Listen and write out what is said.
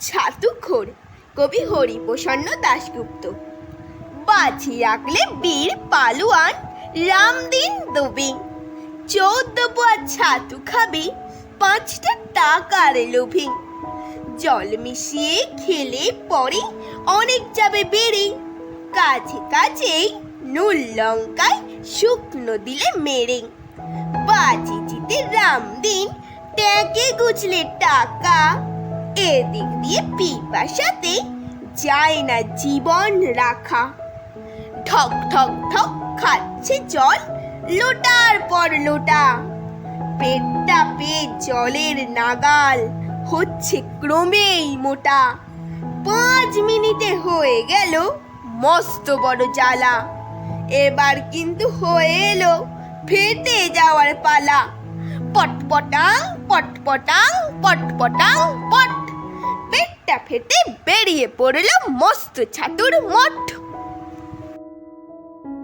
ছাতুখোর, কবি হরিপ্রসন্ন দাশগুপ্ত। বাজি রাখলে বীর পালুয়ান রামদিন দুবি। চৌদ্দ পোয়া ছাতু খাবি, পাঁচটা টাকার লোভি। জল মিশিয়ে খেলে পরে অনেক যাবে বেড়ে কাছে কাছেই নুল লঙ্কায় শুকনো দিলে মেরে। বাজি জিতে রামদিন, ট্যাঁকে গুছলে টাকা। এদিক দিয়ে পিপাসাতে যায় না জীবন রাখা। ঠক ঠক ঠক, খাচ্ছে জল, লোটার পর লোটা। পেটটা পেট জলের নাগাল হচ্ছে ক্রমেই মোটা। পাঁচ মিনিটে হয়ে গেল মস্ত বড় জ্বালা। এবার কিন্তু হয়ে এলো ফেটে যাওয়ার পালা। পটপটাং পটপটাং পটপটাং, পট ফেটে বেরিয়ে পড়ল মস্ত ছাতুর মঠ।